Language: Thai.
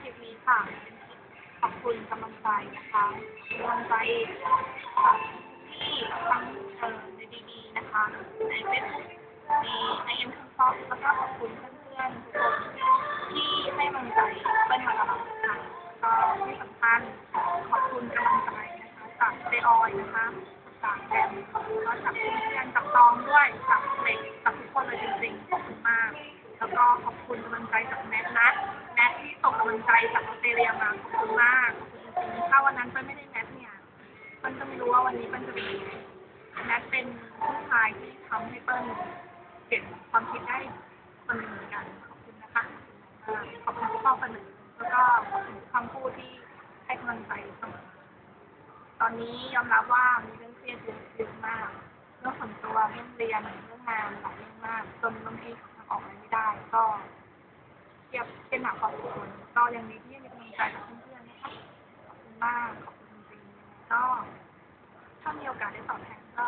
คลิปนี้ค่ะ ขอบคุณกำลังใจนะคะกำลังใจจากที่ทั้งเออในดีๆนะคะ ในเฟซบุ๊กในในเอ็มทูซอฟแล้วก็ขอบคุณเพื่อนๆทุกคนที่ให้กำลังใจเป็นมาตลอดค่ะก็ที่สำคัญขอบคุณกำลังใจนะคะจากเจออยนะคะจากแดมแล้วก็จากเพื่อนๆจากตองด้วยจากเล็กจากทุกคนเลยจริงๆขอบคุณมาก แล้วก็ขอบคุณกำลังใจจากแมทนะแมทำลังใจจากออสเตรเลียมาขอบคุณมากขอบคุณจริงๆถ้าวันนั้นเปิ้ลไม่ได้แมทเนี่ยเปิ้ลก็ไม่รู้ว่าวันนี้เปิ้ลจะเป็นยังไงแมทเป็นผู้ชายที่ทำให้เปิ้ลเปลี่ยนความคิดได้คนหนึ่งเหมือนกันขอบคุณนะคะขอบคุณทุกข้อเสนอแล้วก็ขอบคุณคำพูดที่ให้กำลังใจเสมอตอนนี้ยอมรับว่ามีเรื่องเครียดเยอะมากเรื่องส่วนตัวเรื่องเรียนเรื่องงานหลายเรื่องมากจนบางทีทาออกอะไม่ได้ก็เครียด เป็นหนักขอสมคนก็ยังมีที่ยังมีกำลังใจจากเพื่อนๆนะคะขอบคุณมากขอบคุณจริงๆก็ถ้ามีโอกาสได้ตอบแทนก็